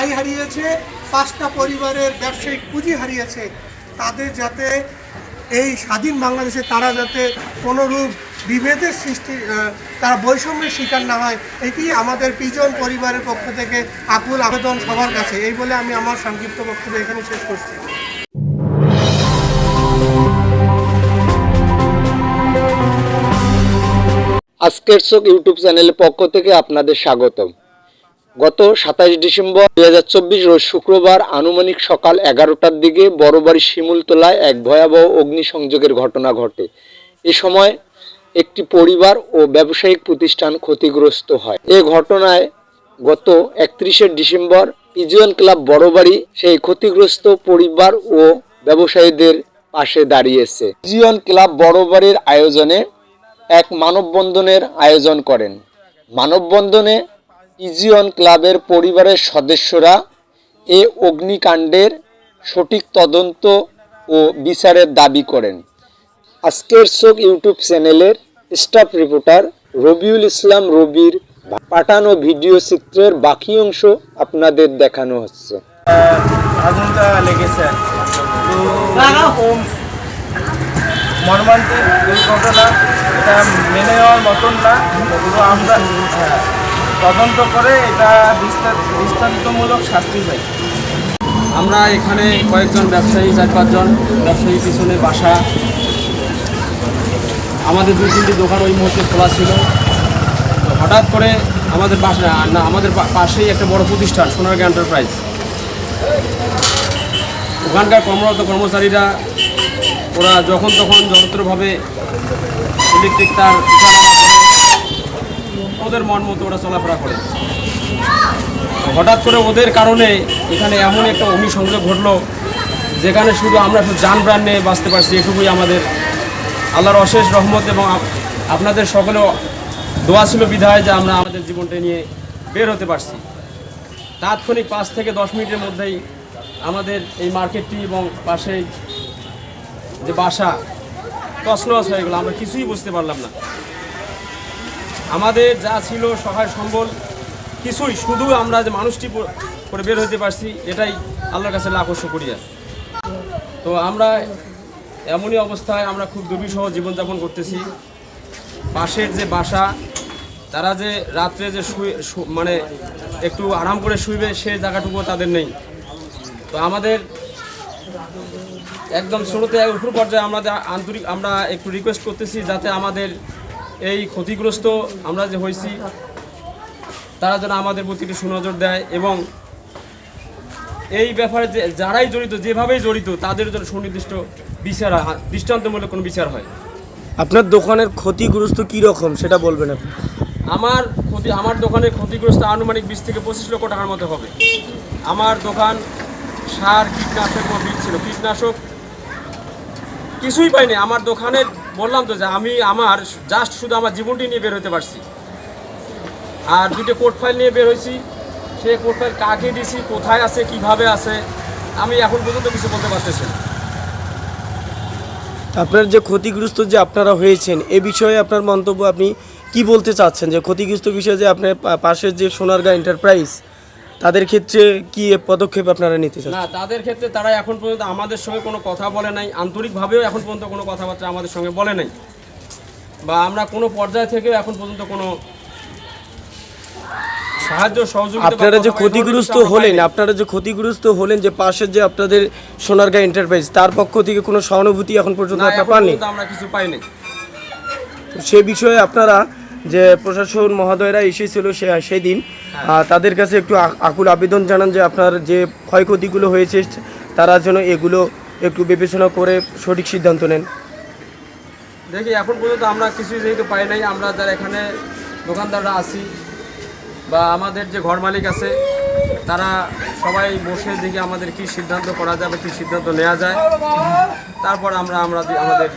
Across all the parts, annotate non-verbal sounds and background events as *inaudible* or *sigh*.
ঠাই হারিয়েছে, পাঁচটা পরিবারের ব্যবসায়িক পুঁজি হারিয়েছে। তাদের যাতে এই স্বাধীন বাংলাদেশে তারা যাতে কোনোরূপ বিভেদের সৃষ্টি তারা বৈষম্যের শিকার না হয়, এটি আমাদের পিজন পরিবারের পক্ষ থেকে আকুল আবেদন সবার কাছে। এই বলে আমি আমার সংক্ষিপ্ত বক্তব্য এখানে শেষ করছি। আজকের চোখ ইউটিউব চ্যানেলের পক্ষ থেকে আপনাদের স্বাগতম। গত সাতাশ ডিসেম্বর দুই হাজার চব্বিশ রোজ শুক্রবার আনুমানিক সকাল এগারোটার দিকে বড়বাড়ি শিমুলতলায় এক ভয়াবহ অগ্নিসংযোগের ঘটনা ঘটে। এ সময় একটি পরিবার ও ব্যবসায়িক প্রতিষ্ঠান ক্ষতিগ্রস্ত হয়। এ ঘটনায় গত একত্রিশে ডিসেম্বর পিজিয়ন ক্লাব বড়বাড়ি সেই ক্ষতিগ্রস্ত পরিবার ও ব্যবসায়ীদের পাশে দাঁড়িয়েছে। পিজিয়ন ক্লাব বড়বাড়ির আয়োজনে এক মানববন্ধনের আয়োজন করেন। মানববন্ধনে ইজিয়ন ক্লাবের পরিবারের সদস্যরা এ অগ্নিকাণ্ডের সঠিক তদন্ত ও বিচারের দাবি করেন। আজকের চোখ ইউটিউব চ্যানেলের স্টাফ রিপোর্টার রবিউল ইসলাম রবির পাঠানো ভিডিও চিত্রের বাকি অংশ আপনাদের দেখানো হচ্ছে। মর্মান্তিক দুর্ঘটনা, এটা মেনে নেওয়ার মতন না। আমরা তদন্ত করে এটা দৃষ্টান্তমূলক শাস্তি চাই। আমরা এখানে কয়েকজন ব্যবসায়ী, চার পাঁচজন ব্যবসায়ী পিছনে বাসা। আমাদের দুই তিনটি দোকান ওই মুহূর্তে খোলা ছিল। হঠাৎ করে আমাদের বাসা না, আমাদের পাশেই একটা বড় প্রতিষ্ঠান, সোনারগাঁ এন্টারপ্রাইজ ওখানকার কর্মরত কর্মচারীরা, ওরা যখন তখন যন্ত্রভাবে ইলেকট্রিক তার ওদের মন মতো ওরা চলাফেরা করে। হঠাৎ করে ওদের কারণে এখানে এমন একটা অগ্নিসংযোগ ঘটলো, যেখানে শুধু আমরা শুধু যান প্রাণ নিয়ে বাঁচতে পারছি, এটুকুই আমাদের। আল্লাহর অশেষ রহমত এবং আপনাদের সকলেও দোয়া ছিল বিধায় যে আমরা আমাদের জীবনটা নিয়ে বের হতে পারছি। তাৎক্ষণিক পাঁচ থেকে দশ মিনিটের মধ্যেই আমাদের এই মার্কেটটি এবং পাশেই যে বাসা তছনছ হয়ে গেলো। আমরা কিছুই বুঝতে পারলাম না। আমাদের যা ছিল সহায় সম্বল, কিছুই, শুধু আমরা যে মানুষটি করে বের হতে পারছি, এটাই আল্লাহর কাছে লাখ শুকরিয়া তো আমরা এমনই অবস্থায় আমরা খুব দুর্বিষহ জীবনযাপন করতেছি। পাশের যে বাসা, তারা যে রাত্রে যে শুয়ে মানে একটু আরাম করে শুইবে, সে জায়গাটুকু তাদের নেই। তো আমাদের একদম শুরুতে উপর পর্যায়ে আমাদের আন্তরিক, আমরা একটু রিকোয়েস্ট করতেছি যাতে আমাদের এই ক্ষতিগ্রস্ত আমরা যে হয়েছি তারা যেন আমাদের প্রতি একটু সুনজর দেয় এবং এই ব্যাপারে যে যারাই জড়িত যেভাবেই জড়িত তাদের জন্য সুনির্দিষ্ট বিচার দৃষ্টান্তমূলক কোনো বিচার হয় আপনার দোকানের ক্ষতিগ্রস্ত কী রকম সেটা বলবেন আপনি? আমার ক্ষতি আমার দোকানের ক্ষতিগ্রস্ত আনুমানিক বিশ থেকে পঁচিশ লক্ষ টাকার মতো হবে। আমার দোকান সার কীটনাশক ও বীজ ছিল। কীটনাশক কিছুই পাইনি। আমার দোকানে বললাম তো যে আমি আমার জাস্ট শুধু আমার জীবনটি নিয়ে বের হতে পারছি। আর দুটো কোর্ট ফাইল নিয়ে বের হয়েছি সেই কোর্ট ফাইল কাকে দিছি, কোথায় আছে, কীভাবে আছে, আমি এখন পর্যন্ত কিছু বলতে পারতেছি আপনার যে ক্ষতিগ্রস্ত যে আপনারা হয়েছেন, এ বিষয়ে আপনার মন্তব্য আপনি কি বলতে চাচ্ছেন? যে ক্ষতিগ্রস্ত বিষয়ে যে আপনার পাশের যে সোনারগাঁ এন্টারপ্রাইজ তাদের ক্ষেত্রে কি পদক্ষেপ আপনারা নিতে চান না তাদের ক্ষেত্রে তারা এখন পর্যন্ত আমাদের সঙ্গে কোনো কথা বলে নাই। আন্তরিকভাবেও এখন পর্যন্ত কোনো কথাবার্তা আমাদের সঙ্গে বলে নাই। বা আমরা কোনো পর্যায় থেকেও এখন পর্যন্ত কোনো সাহায্য সহযোগিতা আপনারা যে ক্ষতিগ্রস্ত হলেন আপনারা যে ক্ষতিগ্রস্ত হলেন যে পাশের যে আপনাদের সোনারগাঁ এন্টারপ্রাইজ তার পক্ষ থেকে কোনো সহানুভূতি এখন পর্যন্ত আপনারা পাননি? আমরা কিছু পাইনি। সে বিষয়ে আপনারা যে প্রশাসন মহোদয়রা এসেছিল সে সেদিন আহ, তাদের কাছে একটু আকুল আবেদন জানান যে আপনার যে ক্ষয়ক্ষতিগুলো হয়েছে তারা যেন এগুলো একটু বিবেচনা করে সঠিক সিদ্ধান্ত নেন। দেখি এখন পর্যন্ত আমরা কিছুই যেহেতু পাই নাই আমরা যারা এখানে দোকানদাররা আছি বা আমাদের যে ঘর মালিক আছে তারা সবাই বসে দেখি আমাদের কি সিদ্ধান্ত করা যাবে কি সিদ্ধান্ত নেওয়া যায়। তারপর আমরা আমরা আমাদের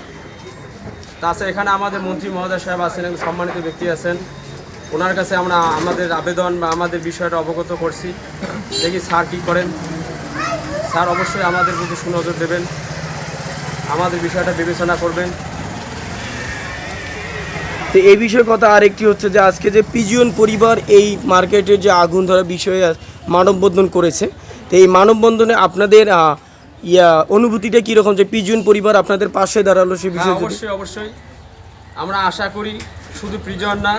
তাছাড়া এখানে আমাদের মন্ত্রী মহোদয় সাহেব আছেন সম্মানিত ব্যক্তি আছেন। ওনার কাছে আমরা আমাদের আবেদন বা আমাদের বিষয়টা অবগত করছি। দেখি স্যার কী করেন। স্যার অবশ্যই আমাদের প্রতি সুনজর দেবেন। আমাদের বিষয়টা বিবেচনা করবেন। তো এই বিষয়ে কথা আরেকটি হচ্ছে যে আজকে যে পিজিয়ন পরিবার এই মার্কেটের যে আগুন ধরা বিষয়ে মানববন্ধন করেছে। তো এই মানববন্ধনে আপনাদের ইয়া অনুভূতিটা কীরকম যে পিজন পরিবার আপনাদের পাশে দাঁড়াল সে হ্যাঁ বিষয়ে অবশ্যই অবশ্যই। আমরা আশা করি শুধু প্রিজন না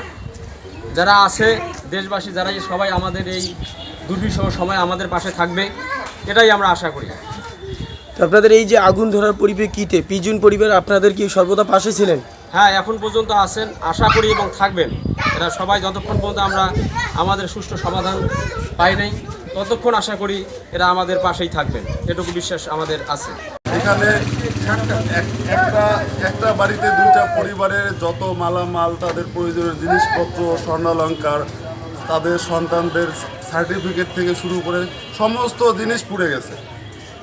যারা আছে দেশবাসী যারা সবাই আমাদের এই দুর্বিষহ সময় আমাদের পাশে থাকবে এটাই আমরা আশা করি। তো আপনাদের এই যে আগুন ধরার পরিপ্রেক্ষিতে পিজন পরিবার আপনাদের কি সর্বদা পাশে ছিলেন? হ্যাঁ এখন পর্যন্ত আছেন আশা করি এবং থাকবেন। এরা সবাই যতক্ষণ পর্যন্ত আমরা আমাদের সুষ্ঠু সমাধান পাই নাই ততক্ষণ আশা করি এরা আমাদের পাশেই থাকবেন। এটুকু বিশ্বাস আমাদের আছে। এখানে একটা একটা বাড়িতে দুইটা পরিবারের যত মালামাল, তাদের প্রয়োজনীয় জিনিসপত্র, স্বর্ণালঙ্কার, তাদের সন্তানদের সার্টিফিকেট থেকে শুরু করে সমস্ত জিনিস পুড়ে গেছে।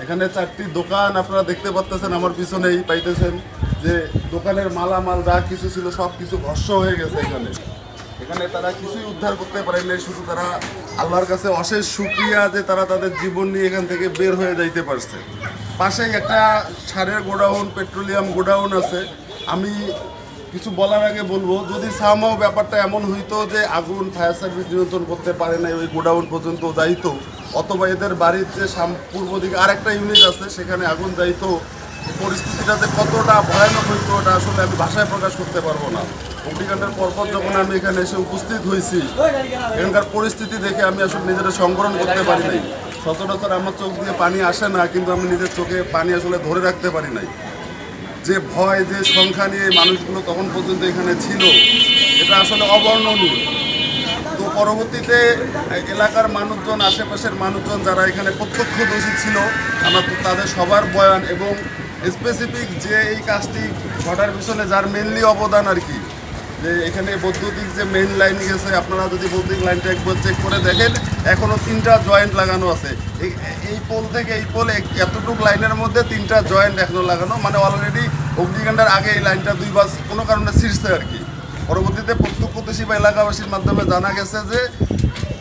এখানে চারটি দোকান আপনারা দেখতে পাচ্তেছেন, আমার পিছনেই পাইতেছেন যে দোকানের মালামাল যা কিছু ছিল সব কিছু ভস্য হয়ে গেছে এখানে। এখানে তারা কিছুই উদ্ধার করতে পারেনি শুধু তারা আল্লাহর কাছে অশেষ সুক্রিয়া যে তারা তাদের জীবন নিয়ে এখান থেকে বের হয়ে যাইতে পারছে। পাশেই একটা সারের গোডাউন, পেট্রোলিয়াম গোডাউন আছে। আমি কিছু বলার আগে বলব, যদি সামাও ব্যাপারটা এমন হইতো যে আগুন, ফায়ার সার্ভিস নিয়ন্ত্রণ করতে পারে না ওই গোডাউন পর্যন্ত যাইতো, অথবা এদের বাড়ির যে পূর্ব দিকে আরেকটা ইউনিট আছে, সেখানে আগুন যাইতো পরিস্থিতিটা যে কতটা ভয়ানক হইতো ওটা আসলে আমি ভাষায় প্রকাশ করতে পারব না। অগ্নিকাণ্ডের পরপর যখন আমি এখানে এসে উপস্থিত হয়েছি, এখানকার পরিস্থিতি দেখে আমি আসলে নিজেরা সংবরণ করতে পারি নাই। সচরাচর আমার চোখ দিয়ে পানি আসে না, কিন্তু আমি নিজের চোখে পানি আসলে ধরে রাখতে পারি নাই। যে ভয়, যে সংখ্যা নিয়ে মানুষগুলো তখন পর্যন্ত এখানে ছিল, এটা আসলে অবর্ণনীয়। তো পরবর্তীতে এলাকার মানুষজন, আশেপাশের মানুষজন যারা এখানে প্রত্যক্ষদর্শী ছিল, আমরা তাদের সবার বয়ান এবং স্পেসিফিক যে এই কাজটি ঘটার পিছনে যার মেনলি অবদান আর কি, যে এখানে বৈদ্যুতিক যে মেইন লাইন গেছে, আপনারা যদি বৈদ্যুতিক লাইনটা একবার চেক করে দেখেন এখনও তিনটা জয়েন্ট লাগানো আছে। এই পোল থেকে এই পোল এতটুক লাইনের মধ্যে তিনটা জয়েন্ট এখনও লাগানো মানে অলরেডি অগ্নিকাণ্ডের আগে এই লাইনটা দুই বাস কোনো কারণে ছিঁড়ছে আর কি। পরবর্তীতে প্রত্যক্ষদর্শী বা এলাকাবাসীর মাধ্যমে জানা গেছে যে,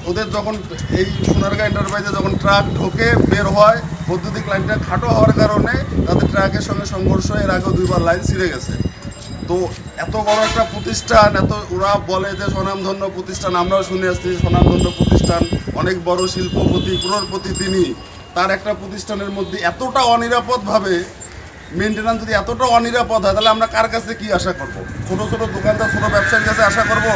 ওদের যখন এই সোনারগাঁ এন্টারপ্রাইজে যখন ট্রাক ঢোকে, বের হয় বৈদ্যুতিক লাইনটা খাটো হওয়ার কারণে তাদের ট্রাকের সঙ্গে সংঘর্ষ, এর আগেও দুইবার লাইন ছিঁড়ে গেছে। তো এত বড় একটা প্রতিষ্ঠান, এত ওরা বলে যে স্বনামধন্য প্রতিষ্ঠান, আমরাও শুনে আসছি স্বনামধন্য প্রতিষ্ঠান, অনেক বড় শিল্পপতি ক্রোড়পতি তিনি, তার একটা প্রতিষ্ঠানের মধ্যে এতটা অনিরাপদভাবে মেনটেন্যান্স যদি এতটা অনিরাপদ হয়, তাহলে আমরা কার কাছে কি আশা করব? ছোট ছোট দোকানদার, ছোট ব্যবসায়ীর কাছে আশা করব?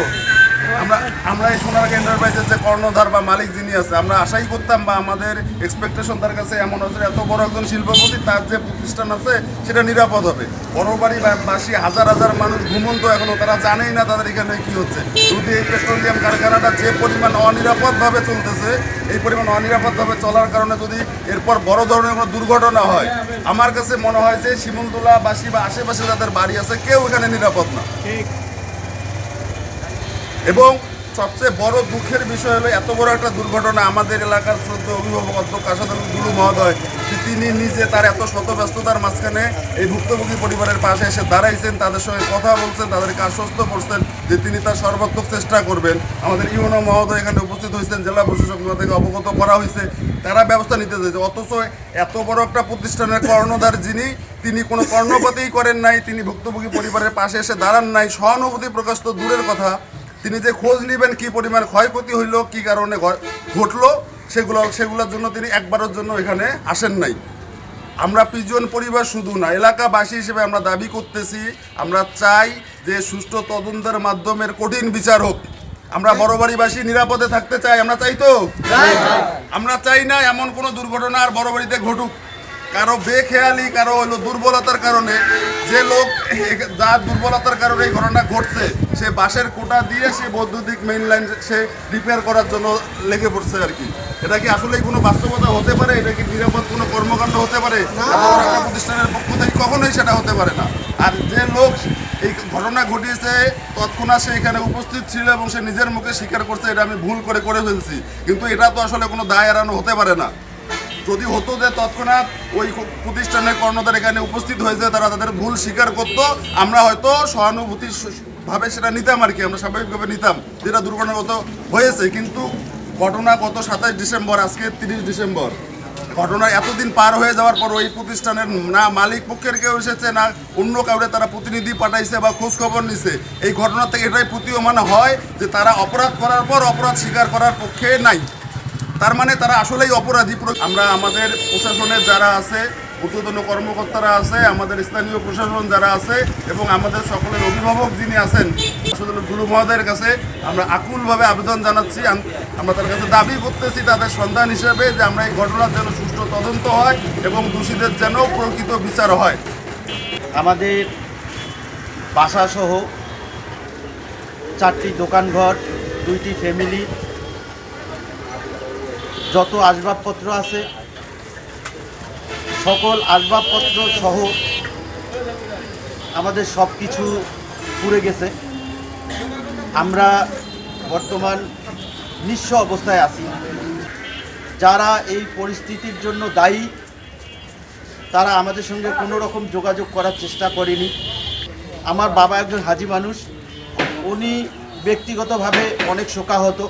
আমরা আমরা এই সোনার এন্টারপ্রাইজের যে কর্ণধার বা মালিক যিনি আছে, আমরা আশাই করতাম বা আমাদের এক্সপেকটেশন তার কাছে এমন আছে এত বড় একজন শিল্পপতি, তার যে প্রতিষ্ঠান আছে, সেটা নিরাপদ হবে। বড়বাড়ি বাসী হাজার হাজার মানুষ ঘুমন্ত এখনও, তারা জানেই না তাদের এখানে কি হচ্ছে। যদি এই পেট্রোলিয়াম কারখানাটা যে পরিমাণ অনিরাপদভাবে চলতেছে, এই পরিমাণ অনিরাপদভাবে চলার কারণে যদি এরপর বড় ধরনের কোনো দুর্ঘটনা হয়, আমার কাছে মনে হয় যে শিমুলতলা বাসী বা আশেপাশে যাদের বাড়ি আছে, কেউ এখানে নিরাপদ না। এবং সবচেয়ে বড় দুঃখের বিষয় হলো, এত বড় একটা দুর্ঘটনা আমাদের এলাকার শ্রদ্ধ অভিভাবক অধ্যক্ষ আসাদুল গুরু মহোদয় তিনি নিজে তার এত শত ব্যস্ততার মাঝখানে এই ভুক্তভোগী পরিবারের পাশে এসে দাঁড়াইছেন, তাদের সঙ্গে কথা বলছেন, তাদেরকে আশ্বস্ত করছেন যে তিনি তার সর্বাত্মক চেষ্টা করবেন। আমাদের ইউনো মহোদয় এখানে উপস্থিত হয়েছেন, জেলা প্রশাসক থেকে অবগত করা হয়েছে, তারা ব্যবস্থা নিতে চাইছে। অথচ এত বড় একটা প্রতিষ্ঠানের কর্ণধার যিনি, তিনি কোনো কর্ণপাতেই করেন নাই, তিনি ভুক্তভোগী পরিবারের পাশে এসে দাঁড়ান নাই, সহানুভূতি প্রকাশ তো দূরের কথা। তিনি যে খোঁজ নেবেন কি পরিমাণ ক্ষয়ক্ষতি হইল, কি কারণে ঘটলো, সেগুলো, সেগুলোর জন্য তিনি একবারের জন্য এখানে আসেন নাই। আমরা পিজন পরিবার শুধু না, এলাকাবাসী হিসেবে আমরা দাবি করতেছি, আমরা চাই যে সুষ্ঠু তদন্তের মাধ্যমের কঠিন বিচার হোক। আমরা বড়বাড়িবাসী নিরাপদে থাকতে চাই, আমরা চাই তো? আমরা চাই না এমন কোনো দুর্ঘটনা আর বড়বাড়িতে ঘটুক। কারও বেখেয়ালি, কারও হলো দুর্বলতার কারণে যে লোক *laughs* যার দুর্বলতার কারণে এই ঘটনা ঘটছে সে বাঁশের কোটা দিয়ে সে বৈদ্যুতিক মেইন লাইন সে রিপেয়ার করার জন্য লেগে পড়ছে আর কি। এটা কি আসলে কোনো বাস্তবতা হতে পারে? এটা কি নিরাপদ কোনো কর্মকাণ্ড হতে পারে? একটা প্রতিষ্ঠানের পক্ষ থেকে কখনোই সেটা হতে পারে না। আর যে লোক এই ঘটনা ঘটিয়েছে তৎক্ষণাৎ সে এখানে উপস্থিত ছিল এবং সে নিজের মুখে স্বীকার করছে এটা আমি ভুল করে করে ফেলছি। কিন্তু এটা তো আসলে কোনো দায় এড়ানো হতে পারে না। যদি হতো যে তৎক্ষণাৎ ওই প্রতিষ্ঠানের কর্ণধার এখানে উপস্থিত হয়েছে, তারা তাদের ভুল স্বীকার করত, আমরা হয়তো সহানুভূতি ভাবে সেটা নিতাম আর কি, আমরা স্বাভাবিকভাবে নিতাম। যেটা দুর্ঘটনাগত হয়েছে, কিন্তু ঘটনা গত সাতাশ ডিসেম্বর, আজকে তিরিশ ডিসেম্বর। ঘটনা এতদিন পার হয়ে যাওয়ার পর ওই প্রতিষ্ঠানের না মালিক পক্ষের কেউ এসেছে, না অন্য কাউরে তারা প্রতিনিধি পাঠাইছে বা খোঁজ খবর নিছে। এই ঘটনা থেকে এটাই প্রতীয়মান হয় যে তারা অপরাধ করার পর অপরাধ স্বীকার করার পক্ষে নাই। তার মানে তারা আসলেই অপরাধী। আমরা আমাদের প্রশাসনের যারা আছে, ঊর্ধ্বতন কর্মকর্তারা আছে, আমাদের স্থানীয় প্রশাসন যারা আছে, এবং আমাদের সকলের অভিভাবক যিনি আছেন শুধু গুরু মহোদয়ের কাছে আমরা আকুলভাবে আবেদন জানাচ্ছি। আম- আমরা তার কাছে দাবি করতেছি তাদের সন্ধান হিসেবে যে আমরা এই ঘটনার যেন সুষ্ঠু তদন্ত হয় এবং দোষীদের যেন প্রকৃত বিচার হয়। আমাদের বাসাসহ চারটি দোকানঘর, দুইটি ফ্যামিলি যত আসবাবপত্র আছে, সকল আসবাবপত্র সহ আমাদের সব কিছু পুড়ে গেছে। আমরা বর্তমান নিঃস্ব অবস্থায় আছি। যারা এই পরিস্থিতির জন্য দায়ী, তারা আমাদের সঙ্গে কোনো রকম যোগাযোগ করার চেষ্টা করেনি। আমার বাবা একজন হাজি মানুষ, উনি ব্যক্তিগতভাবে অনেক শোকাহত।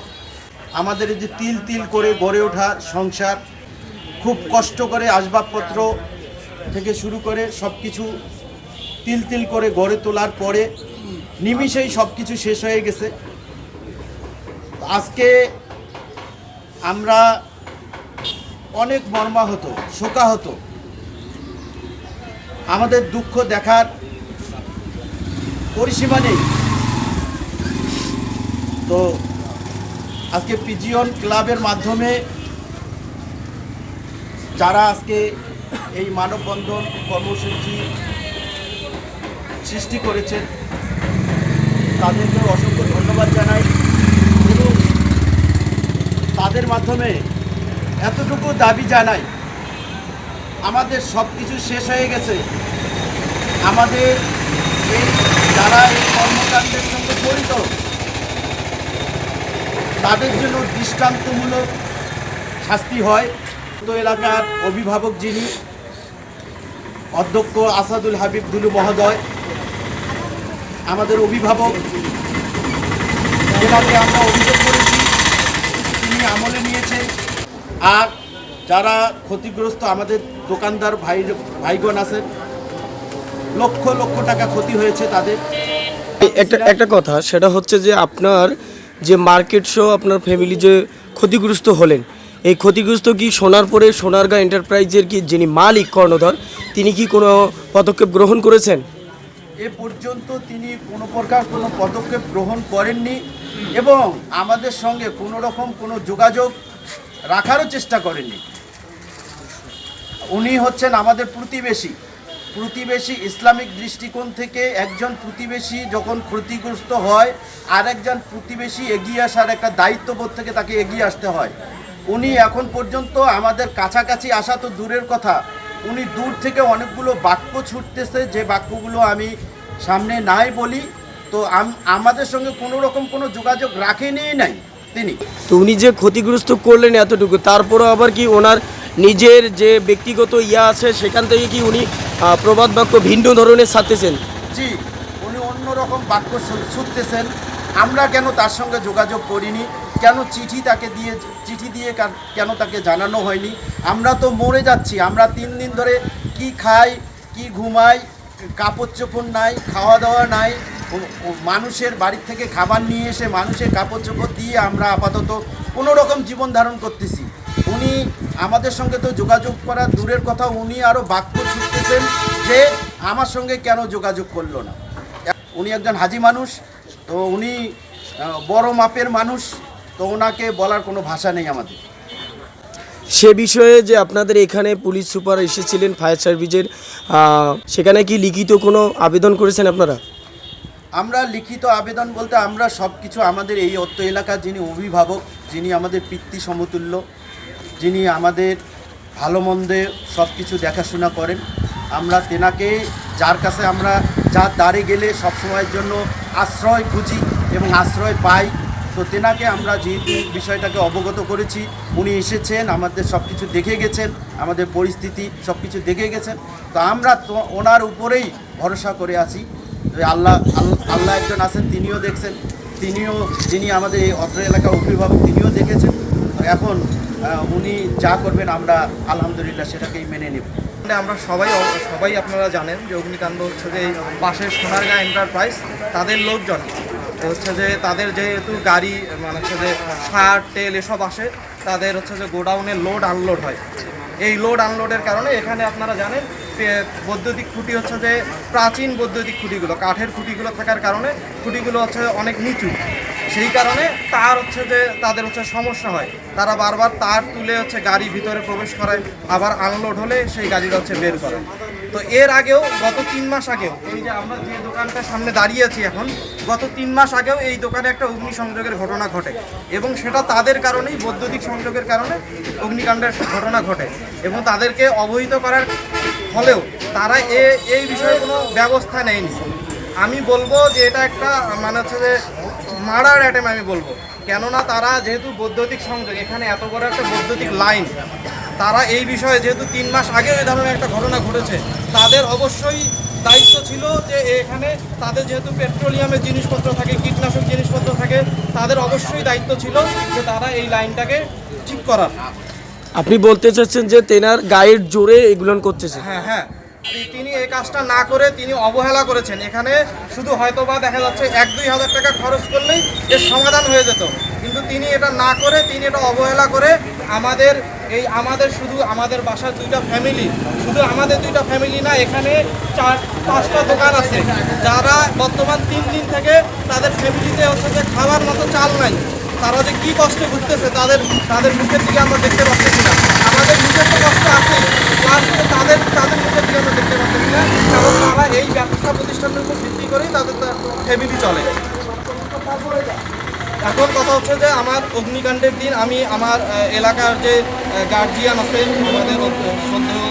আমাদের যে তিল তিল করে গড়ে ওঠা সংসার, খুব কষ্ট করে আসবাবপত্র থেকে শুরু করে সব কিছু তিল তিল করে গড়ে তোলার পরে নিমিষেই সব কিছু শেষ হয়ে গেছে। আজকে আমরা অনেক মর্মাহত, শোকাহত। আমাদের দুঃখ দেখার পরিসীমা নেই। তো আজকে পিজিয়ন ক্লাবের মাধ্যমে যারা আজকে এই মানববন্ধন কর্মসূচি সৃষ্টি করেছেন, তাদেরকে অসংখ্য ধন্যবাদ জানাই। এবং তাদের মাধ্যমে এতটুকু দাবি জানাই, আমাদের সব কিছু শেষ হয়ে গেছে। আমাদের এই যারা এই কর্মকাণ্ডের সঙ্গে জড়িত তাদের জন্য দৃষ্টান্তমূলক শাস্তি হয়। তো এলাকার অভিভাবক যিনি, অধ্যক্ষ আসাদুল হাবিব দুলু মহোদয়, আমাদের অভিভাবক যেটাকে আমরা অভিযোগ করেছি, তিনি আমলে নিয়েছেন আর যারা ক্ষতিগ্রস্ত আমাদের দোকানদার ভাই, ভাইগণ আছেন, লক্ষ লক্ষ টাকা ক্ষতি হয়েছে তাদের। একটা একটা কথা, সেটা হচ্ছে যে আপনার যে মার্কেট শো আপনার ফ্যামিলি যে ক্ষতিগ্রস্ত হলেন, এই ক্ষতিগ্রস্ত কি সোনার পরে সোনারগাঁ এন্টারপ্রাইজের কি যিনি মালিক কর্ণধর, তিনি কি কোনো পদক্ষেপ গ্রহণ করেছেন? এ পর্যন্ত তিনি কোনো প্রকার কোনো পদক্ষেপ গ্রহণ করেননি এবং আমাদের সঙ্গে কোনো রকম কোনো যোগাযোগ রাখারও চেষ্টা করেননি। উনি হচ্ছেন আমাদের প্রতিবেশী। প্রতিবেশী ইসলামিক দৃষ্টিকোণ থেকে একজন প্রতিবেশী যখন ক্ষতিগ্রস্ত হয় আর একজন প্রতিবেশী এগিয়ে আসার একটা দায়িত্ববোধ থেকে তাকে এগিয়ে আসতে হয়। উনি এখন পর্যন্ত আমাদের কাছাকাছি আসা তো দূরের কথা, উনি দূর থেকে অনেকগুলো বাক্য ছুটতেছে, যে বাক্যগুলো আমি সামনে নাই বলি, তো আমাদের সঙ্গে কোনো রকম কোনো যোগাযোগ রাখেনি নাই তিনি। তো উনি যে ক্ষতিগ্রস্ত করলেন এতটুকু, তারপরও আবার কি ওনার নিজের যে ব্যক্তিগত ইয়া আছে, সেখান থেকে কি উনি প্রবাদ বাক্য ভিন্ন ধরনের ছাড়তেছেন। জি, উনি অন্যরকম বাক্য ছুটতেছেন আমরা কেন তার সঙ্গে যোগাযোগ করিনি? কেন চিঠি তাকে দিয়ে, চিঠি দিয়ে কেন তাকে জানানো হয়নি? আমরা তো মরে যাচ্ছি। আমরা তিন দিন ধরে কি খাই, কি ঘুমাই, কাপড় চোপড় নাই, খাওয়া দাওয়া নাই। মানুষের বাড়ির থেকে খাবার নিয়ে এসে মানুষের কাপড় চোপড় দিয়ে আমরা আপাতত কোনো রকম জীবন ধারণ করতেছি। উনি আমাদের সঙ্গে তো যোগাযোগ করা দূরের কথা উনি আরও বাক্য ছুটতেছেন যে আমার সঙ্গে কেন যোগাযোগ করল না। উনি একজন হাজি মানুষ তো উনি বড় মাপের মানুষ তো ওনাকে বলার কোনো ভাষা নেই আমাদের। সে বিষয়ে যে আপনাদের এখানে পুলিশ সুপার এসেছিলেন ফায়ার সার্ভিসের সেখানে কি লিখিত কোনো আবেদন করেছেন আপনারা? আমরা লিখিত আবেদন বলতে আমরা সব কিছু আমাদের এই অত্য এলাকার যিনি অভিভাবক যিনি আমাদের পিতৃ সমতুল্য যিনি আমাদের ভালো মন্দে সব কিছু দেখাশোনা করেন। আমরা তেনাকে, যার কাছে আমরা যার দ্বারে গেলে সব সময়ের জন্য আশ্রয় খুঁজি এবং আশ্রয় পাই, তো তেনাকে আমরা যেহেতু বিষয়টাকে অবগত করেছি, উনি এসেছেন, আমাদের সব কিছু দেখে গেছেন, আমাদের পরিস্থিতি সব কিছু দেখে গেছেন, তো আমরা তো ওনার উপরেই ভরসা করে আছি। আল্লাহ, আল- আল্লাহ একজন আছেন, তিনিও দেখছেন, তিনিও, যিনি আমাদের এই অত্র এলাকার অভিভাবক, তিনিও দেখেছেন। এখন উনি যা করবেন আমরা আলহামদুলিল্লাহ সেটাকেই মেনে নেব। মানে আমরা সবাই সবাই আপনারা জানেন যে অগ্নিকাণ্ড হচ্ছে যে পাশের সোনারগাঁ এন্টারপ্রাইজ তাদের লোকজন। হচ্ছে যে তাদের যেহেতু গাড়ি মানে হচ্ছে যে সার, তেল এসব আসে, তাদের হচ্ছে যে গোডাউনে লোড আনলোড হয়। এই লোড আনলোডের কারণে এখানে আপনারা জানেন বৈদ্যুতিক খুঁটি হচ্ছে যে প্রাচীন বৈদ্যুতিক খুঁটিগুলো, কাঠের খুঁটিগুলো থাকার কারণে খুঁটিগুলো হচ্ছে অনেক নিচু। সেই কারণে তার হচ্ছে যে তাদের হচ্ছে সমস্যা হয়। তারা বারবার তার তুলে হচ্ছে গাড়ি ভিতরে প্রবেশ করায়, আবার আনলোড হলে সেই গাড়িটা হচ্ছে বের করে। তো এর আগেও, গত তিন মাস আগেও, এই যে আমরা যে দোকানটার সামনে দাঁড়িয়ে আছি এখন, গত তিন মাস আগেও এই দোকানে একটা অগ্নি সংযোগের ঘটনা ঘটে। এবং সেটা তাদের কারণেই, বৈদ্যুতিক সংযোগের কারণে অগ্নিকাণ্ডের ঘটনা ঘটে। এবং তাদেরকে অবহিত করার ফলেও তারা এ, এই বিষয়ে কোনো ব্যবস্থা নেয়নি। আমি বলব যে এটা একটা মানে হচ্ছে যে মার্ডার অ্যাটেম আমি বলব। কেননা তারা যেহেতু বৈদ্যুতিক সংযোগ এখানে এত বড় একটা বৈদ্যুতিক লাইন তারা এই বিষয়ে যেহেতু তিন মাস আগে এই ধরনের একটা ঘটনা ঘটেছে তাদের অবশ্যই দায়িত্ব ছিল যে এখানে তাদের যেহেতু পেট্রোলিয়ামের জিনিসপত্র থাকে কীটনাশক জিনিসপত্র থাকে তাদের অবশ্যই দায়িত্ব ছিল যে তারা এই লাইনটাকে ঠিক করার। আপনি বলতে চাচ্ছেন যে তেনার গায়ের জোরে এগুলো করতেছে? হ্যাঁ হ্যাঁ। তিনি এই কাজটা না করে তিনি অবহেলা করেছেন। এখানে শুধু হয়তোবা দেখা যাচ্ছে এক দুই হাজার টাকা খরচ করলেই এর সমাধান হয়ে যেত। কিন্তু তিনি এটা না করে, তিনি এটা অবহেলা করে আমাদের এই আমাদের শুধু আমাদের বাসার দুইটা ফ্যামিলি শুধু আমাদের দুইটা ফ্যামিলি না, এখানে চার, পাঁচটা দোকান আছে। যারা বর্তমান তিন দিন থেকে তাদের ফ্যামিলিতে হচ্ছে যে খাবার মতো চাল নাই। তারা যে কী কষ্টে ঘুরতেছে, তাদের তাদের মুখের দিকে আমরা দেখতে পাচ্ছি না। আমাদের মুখের তো কষ্ট আছে। তাদের তাদের দেখতে না? কারণ তারা এই ব্যবসা প্রতিষ্ঠানের উপর ভিত্তি করেই তাদের ফ্যামিলি চলে। এখন কথা হচ্ছে যে আমার অগ্নিকাণ্ডের দিন আমি আমার এলাকার যে গার্জিয়ান আছে, আমাদের শ্রদ্ধেয়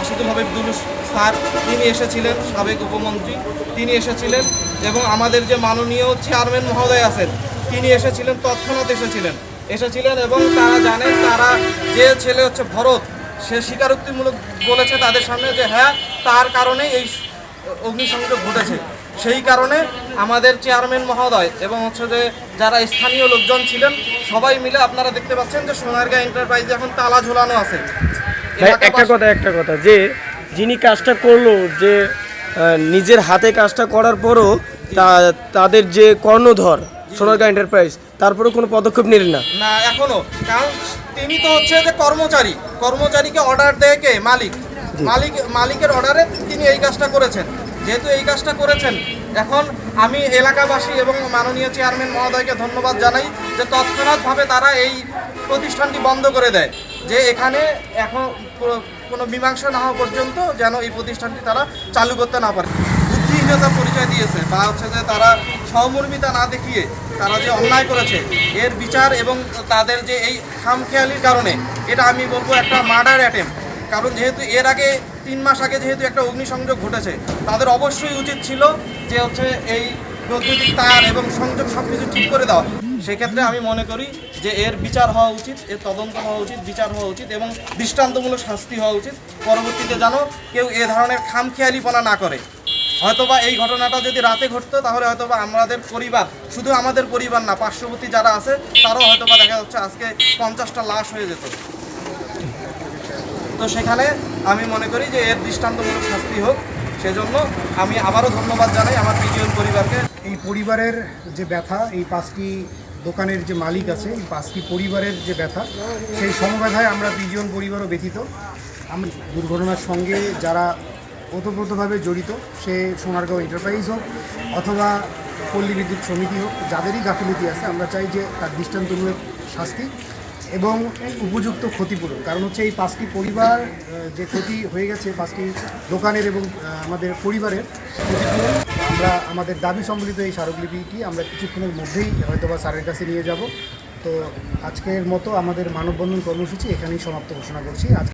আসাদুল হাবিব স্যার, তিনি এসেছিলেন, সাবেক উপমন্ত্রী, তিনি এসেছিলেন এবং আমাদের যে মাননীয় চেয়ারম্যান মহোদয় আছেন, তিনি এসেছিলেন, তৎক্ষণাৎ এসেছিলেন। এসেছিলেন এবং তারা জানেন, তারা যে ছেলে হচ্ছে ভরত সে স্বীকারোক্তিমূলক বলেছে তাদের সামনে যে হ্যাঁ তার কারণে এই অগ্নিসংযোগ ঘটেছে। সেই কারণে আমাদের চেয়ারম্যান মহোদয় এবং হচ্ছে যে যারা স্থানীয় লোকজন ছিলেন সবাই মিলে আপনারা দেখতে পাচ্ছেন যে সোনারগাঁ এন্টারপ্রাইজে এখন তালা ঝোলানো আছে। একটা কথা একটা কথা যে যিনি কাজটা করল যে নিজের হাতে কাজটা করার পরও তা- তাদের যে কর্ণধর সোনারগাঁ এন্টারপ্রাইজ তারপরেও কোনো পদক্ষেপ নিলেন না? না এখনও। কারণ তিনি তো হচ্ছে যে কর্মচারী। কর্মচারীকে অর্ডার দেয় কে? মালিক। মালিক মালিকের অর্ডারে তিনি এই কাজটা করেছেন। যেহেতু এই কাজটা করেছেন এখন আমি এলাকাবাসী এবং মাননীয় চেয়ারম্যান মহোদয়কে ধন্যবাদ জানাই যে তৎক্ষণাৎভাবে তারা এই প্রতিষ্ঠানটি বন্ধ করে দেয়। যে এখানে এখন কোনো- কোনো মীমাংসা না হওয়া পর্যন্ত যেন এই প্রতিষ্ঠানটি তারা চালু করতে না পারে। বুদ্ধিহীনতা পরিচয় দিয়েছে বা হচ্ছে যে তারা সহমর্মিতা না দেখিয়ে তারা যে অন্যায় করেছে, এর বিচার এবং তাদের যে এই খামখেয়ালির কারণে, এটা আমি বলব একটা মার্ডার অ্যাটেম্প কারণ যেহেতু এর আগে তিন মাস আগে যেহেতু একটা অগ্নিসংযোগ ঘটেছে, তাদের অবশ্যই উচিত ছিল যে হচ্ছে এই বৈদ্যুতিক তার এবং সংযোগ সব কিছু ঠিক করে দেওয়া। সেক্ষেত্রে আমি মনে করি যে এর বিচার হওয়া উচিত, এর তদন্ত হওয়া উচিত, বিচার হওয়া উচিত এবং দৃষ্টান্তমূলক শাস্তি হওয়া উচিত। পরবর্তীতে যেন কেউ এ ধরনের খামখেয়ালিপনা না করে। হয়তোবা এই ঘটনাটা যদি রাতে ঘটতো তাহলে হয়তোবা আমাদের পরিবার শুধু আমাদের পরিবার না পার্শ্ববর্তী যারা আছে তারাও হয়তোবা দেখা যাচ্ছে আজকে পঞ্চাশটা লাশ হয়ে যেত। তো সেখানে আমি মনে করি যে এর দৃষ্টান্তমূলক শাস্তি হোক। সেজন্য আমি আবারও ধন্যবাদ জানাই আমার বিজয়ন পরিবারকে। এই পরিবারের যে ব্যথা এই পাঁচটি দোকানের যে মালিক আছে এই পাঁচটি পরিবারের যে ব্যথা সেই সমব্যথায় আমরা পিজিয়ন পরিবারও ব্যথিত। আমি দুর্ঘটনার সঙ্গে যারা ওতপ্রোতভাবে জড়িত। সে সোনারগাঁও এন্টারপ্রাইজ হোক অথবা পল্লী বিদ্যুৎ সমিতি হোক, যাদেরই গাফিলতি আছে, আমরা চাই যে তার দৃষ্টান্তমূলক শাস্তি এবং উপযুক্ত ক্ষতিপূরণ। কারণ হচ্ছে এই পাঁচটি পরিবার যে ক্ষতি হয়ে গেছে, পাঁচটি দোকানের এবং আমাদের পরিবারের ক্ষতিপূরণ আমরা, আমাদের দাবি সম্বলিত এই স্মারকলিপিটি আমরা কিছুক্ষণের মধ্যেই হয়তোবা স্যারের কাছে নিয়ে যাব। তো আজকের মতো আমাদের মানববন্ধন কর্মসূচি এখানেই সমাপ্ত ঘোষণা করছি। আজ